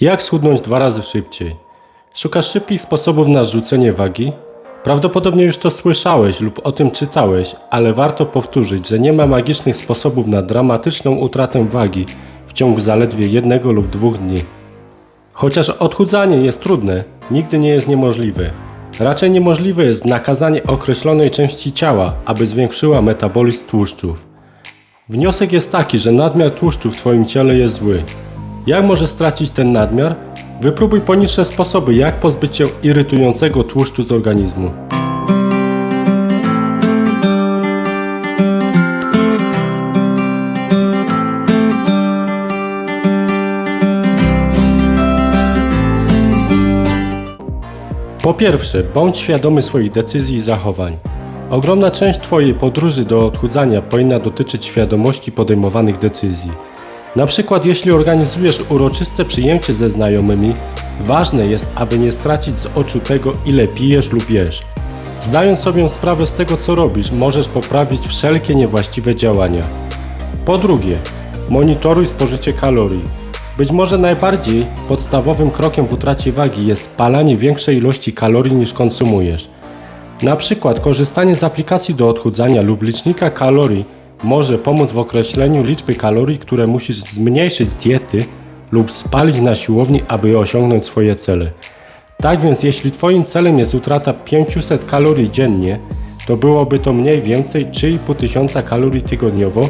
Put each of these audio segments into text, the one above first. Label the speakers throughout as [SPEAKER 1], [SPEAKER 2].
[SPEAKER 1] Jak schudnąć dwa razy szybciej? Szukasz szybkich sposobów na zrzucenie wagi? Prawdopodobnie już to słyszałeś lub o tym czytałeś, ale warto powtórzyć, że nie ma magicznych sposobów na dramatyczną utratę wagi w ciągu zaledwie jednego lub dwóch dni. Chociaż odchudzanie jest trudne, nigdy nie jest niemożliwe. Raczej niemożliwe jest nakazanie określonej części ciała, aby zwiększyła metabolizm tłuszczów. Wniosek jest taki, że nadmiar tłuszczu w Twoim ciele jest zły. Jak możesz stracić ten nadmiar? Wypróbuj poniższe sposoby, jak pozbyć się irytującego tłuszczu z organizmu. Po pierwsze, bądź świadomy swoich decyzji i zachowań. Ogromna część Twojej podróży do odchudzania powinna dotyczyć świadomości podejmowanych decyzji. Na przykład, jeśli organizujesz uroczyste przyjęcie ze znajomymi, ważne jest, aby nie stracić z oczu tego, ile pijesz lub jesz. Zdając sobie sprawę z tego, co robisz, możesz poprawić wszelkie niewłaściwe działania. Po drugie, monitoruj spożycie kalorii. Być może najbardziej podstawowym krokiem w utracie wagi jest spalanie większej ilości kalorii niż konsumujesz. Na przykład korzystanie z aplikacji do odchudzania lub licznika kalorii może pomóc w określeniu liczby kalorii, które musisz zmniejszyć z diety lub spalić na siłowni, aby osiągnąć swoje cele. Tak więc jeśli Twoim celem jest utrata 500 kalorii dziennie, to byłoby to mniej więcej 3,5 tysiąca kalorii tygodniowo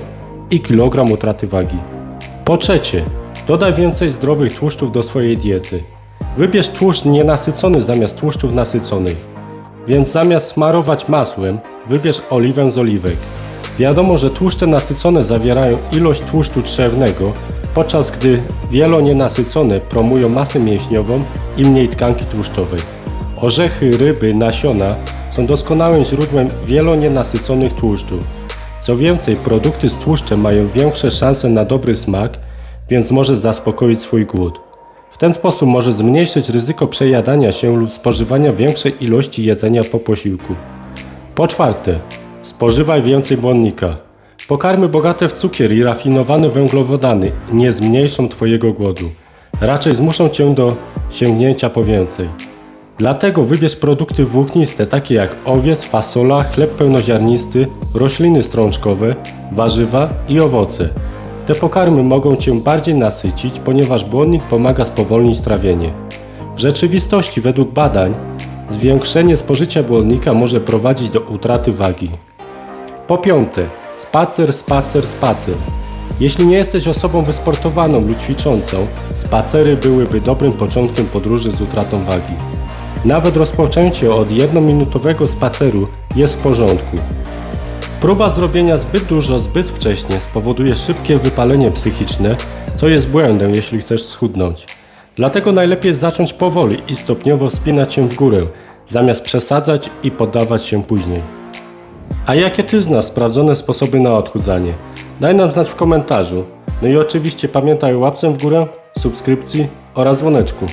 [SPEAKER 1] i kilogram utraty wagi. Po trzecie, dodaj więcej zdrowych tłuszczów do swojej diety. Wybierz tłuszcz nienasycony zamiast tłuszczów nasyconych. Więc zamiast smarować masłem, wybierz oliwę z oliwek. Wiadomo, że tłuszcze nasycone zawierają ilość tłuszczu trzewnego, podczas gdy wielonienasycone promują masę mięśniową i mniej tkanki tłuszczowej. Orzechy, ryby, nasiona są doskonałym źródłem wielonienasyconych tłuszczów. Co więcej, produkty z tłuszczem mają większe szanse na dobry smak, więc możesz zaspokoić swój głód. W ten sposób możesz zmniejszyć ryzyko przejadania się lub spożywania większej ilości jedzenia po posiłku. Po czwarte, spożywaj więcej błonnika. Pokarmy bogate w cukier i rafinowane węglowodany nie zmniejszą Twojego głodu. Raczej zmuszą Cię do sięgnięcia po więcej. Dlatego wybierz produkty włókniste takie jak owiec, fasola, chleb pełnoziarnisty, rośliny strączkowe, warzywa i owoce. Te pokarmy mogą Cię bardziej nasycić, ponieważ błonnik pomaga spowolnić trawienie. W rzeczywistości, według badań, zwiększenie spożycia błonnika może prowadzić do utraty wagi. Po piąte, spacer, spacer, spacer. Jeśli nie jesteś osobą wysportowaną lub ćwiczącą, spacery byłyby dobrym początkiem podróży z utratą wagi. Nawet rozpoczęcie od jednominutowego spaceru jest w porządku. Próba zrobienia zbyt dużo zbyt wcześnie spowoduje szybkie wypalenie psychiczne, co jest błędem, jeśli chcesz schudnąć. Dlatego najlepiej zacząć powoli i stopniowo wspinać się w górę, zamiast przesadzać i poddawać się później. A jakie ty znasz sprawdzone sposoby na odchudzanie? Daj nam znać w komentarzu. No i oczywiście pamiętaj o łapce w górę, subskrypcji oraz dzwoneczku.